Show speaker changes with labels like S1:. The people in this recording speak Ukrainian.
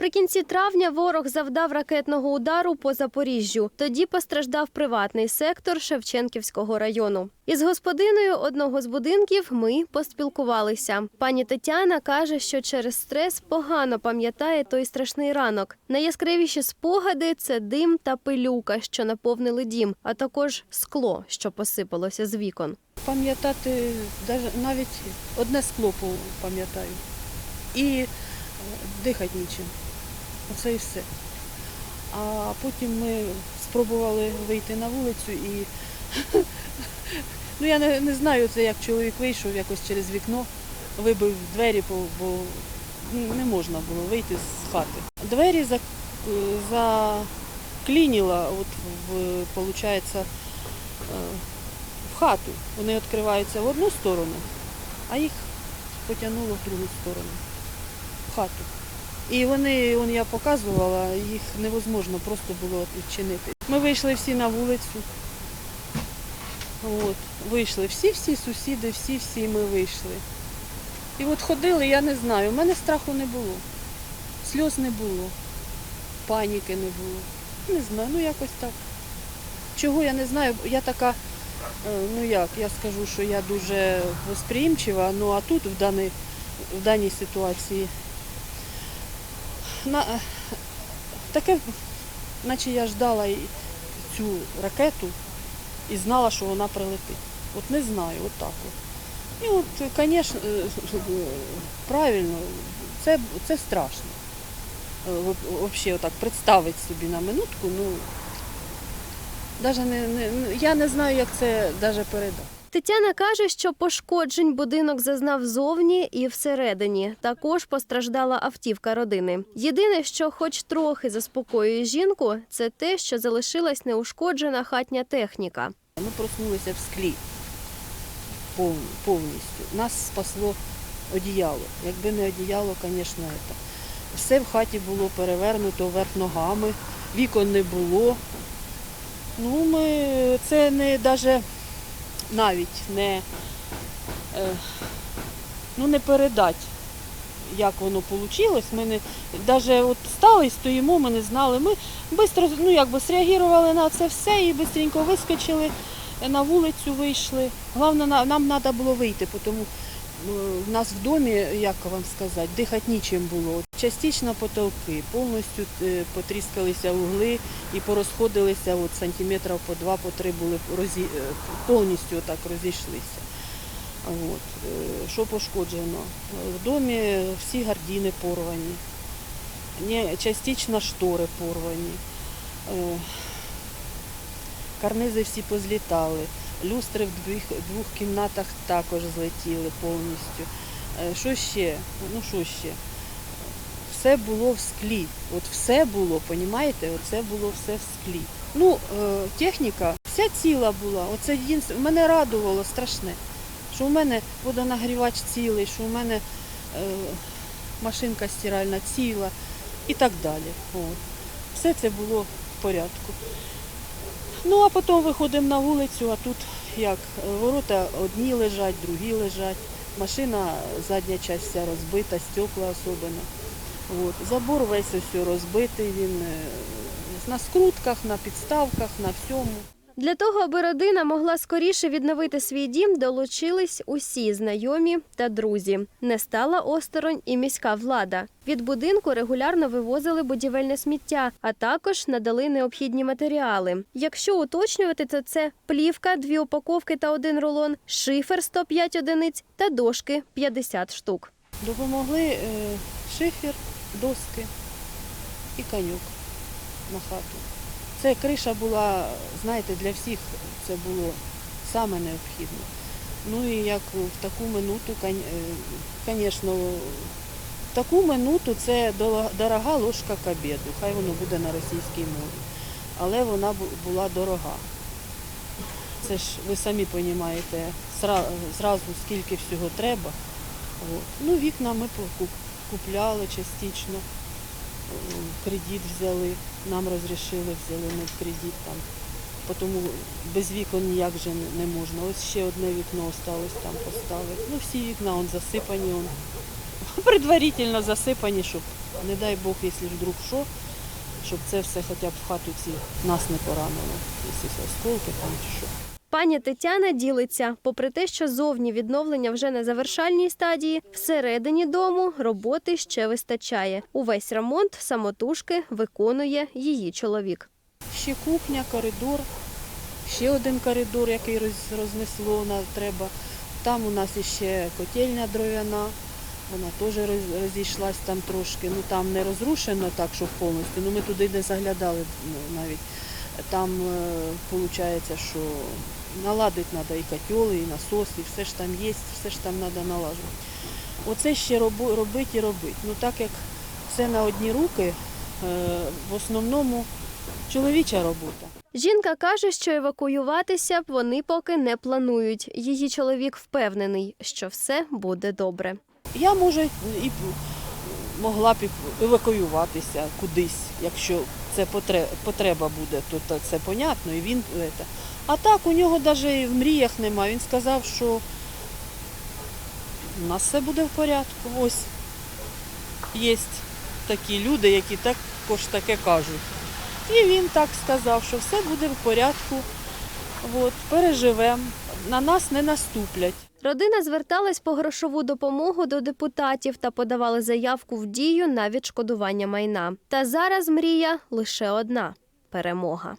S1: Наприкінці травня ворог завдав ракетного удару по Запоріжжю. Тоді постраждав приватний сектор Шевченківського району. Із господиною одного з будинків ми поспілкувалися. Пані Тетяна каже, що через стрес погано пам'ятає той страшний ранок. Найяскравіші спогади це дим та пилюка, що наповнили дім, а також скло, що посипалося з вікон.
S2: Пам'ятати навіть одне скло пам'ятаю. І е, дихати нічим. Оце і все. А потім ми спробували вийти на вулицю і ну я не, не знаю, це як чоловік вийшов якось через вікно, вибив двері, бо, не можна було вийти з хати. Двері за, заклініла, от в, получається, е, в хату. Вони відкриваються в одну сторону, а їх потягнуло в другу сторону, в хату. І вони, он я показувала, їх невозможно просто було відчинити. Ми вийшли всі на вулицю. От, вийшли всі-всі сусіди, всі-всі ми вийшли. І от ходили, я не знаю, у мене страху не було, сльоз не було, паніки не було. Не знаю, ну якось так. Чого я не знаю, я така, е, ну як, я скажу, що я дуже восприємчива, ну а тут в даній, в даній ситуації на, е, таке, наче я ждала цю ракету і знала, що вона прилетить. От не знаю, от так от. І от, звісно, правильно, це, це страшно. Взагалі, отак представити собі на минутку, ну, даже не, не, я не знаю, як це даже передати.
S1: Тетяна каже, що пошкоджень будинок зазнав зовні і всередині. Також постраждала автівка родини. Єдине, що хоч трохи заспокоює жінку, це те, що залишилась неушкоджена хатня техніка.
S2: Ми проснулися в склі повністю. Нас спасло одіяло. Якби не одіяло, звісно, це. все в хаті було перевернуто вверх ногами, вікон не було. Ну, ми, це не даже навіть не, е, ну, не передати, як воно вийшло. Ми не, навіть от стали і стоїмо, ми не знали. Ми швидко ну, среагували на це все і швидко вискочили на вулицю вийшли. Головне, нам треба було вийти, тому е, в нас в домі, як вам сказати, дихати нічим було. Частично потолки, повністю е, потріскалися угли і порозходилися от, сантиметрів по два, по три були розі... е, повністю так розійшлися. От. е, Що пошкоджено? Е, В домі всі гардіни порвані, Не, частично штори порвані. Е, Карнизи всі позлітали. Люстри в двох, двох кімнатах також злетіли повністю. Е, Що ще? Ну що ще? Все було в склі. От все було, понімаєте? Оце було все в склі. Ну, е, техніка вся ціла була. Оце мене радувало страшне, що у мене водонагрівач цілий, що у мене е, машинка стиральна ціла і так далі. От. Все це було в порядку. Ну, а потім виходимо на вулицю, а тут як ворота одні лежать, другі лежать. Машина, задня частина розбита, стекла особливо. От. Забор весь ось розбитий, він е, на скрутках, на підставках, на всьому.
S1: Для того, аби родина могла скоріше відновити свій дім, долучились усі знайомі та друзі. Не стала осторонь і міська влада. Від будинку регулярно вивозили будівельне сміття, а також надали необхідні матеріали. Якщо уточнювати, то це плівка, дві упаковки та один рулон, шифер 105 одиниць та дошки 50 штук.
S2: Допомогли е, шифер, доски і конюк на хату. Це криша була, знаєте, для всіх це було саме необхідне. Ну і як в таку минуту, звісно, в таку минуту це дорога ложка к обіду. Хай воно буде на російській мові. Але вона була дорога. Це ж ви самі розумієте, зразу скільки всього треба. Ну, вікна ми купляли частично, Е, кредит взяли, нам розрішили, взяли ми кредит там. Тому без вікон ніяк же не- можна. Ось ще одне вікно осталось там поставити. Ну, всі вікна он засипані. Он. предварительно засипані, щоб, не дай Бог, якщо вдруг що, щоб це все хоча б в хату ці нас не поранило, якісь осколки там чи що.
S1: Пані Тетяна ділиться, попри те, що зовні відновлення вже на завершальній стадії, всередині дому роботи ще вистачає. Увесь ремонт самотужки виконує її чоловік.
S2: Ще кухня, коридор, ще один коридор, який рознесло, на- треба. Там у нас іще котельня дров'яна, вона теж розійшлась там трошки. Ну там не розрушено так, щоб повністю. Ну ми туди не заглядали ну, навіть. Там виходить, що наладити треба і котел, і насос, і все ж там є, все ж там треба налажувати. Оце ще робити і робити. Ну так як все на одні руки, е, в основному чоловіча робота.
S1: Жінка каже, що евакуюватися вони поки не планують. Її чоловік впевнений, що все буде добре.
S2: Я може і могла б евакуюватися кудись, якщо це потреба буде, то це понятно, і він. А так у нього навіть в мріях немає. Він сказав, що у нас все буде в порядку. Ось є такі люди, які також таке кажуть. І він так сказав, що все буде в порядку. От, переживемо, на нас не наступлять.
S1: Родина зверталась по грошову допомогу до депутатів та подавали заявку в дію на відшкодування майна. Та зараз мрія лише одна перемога.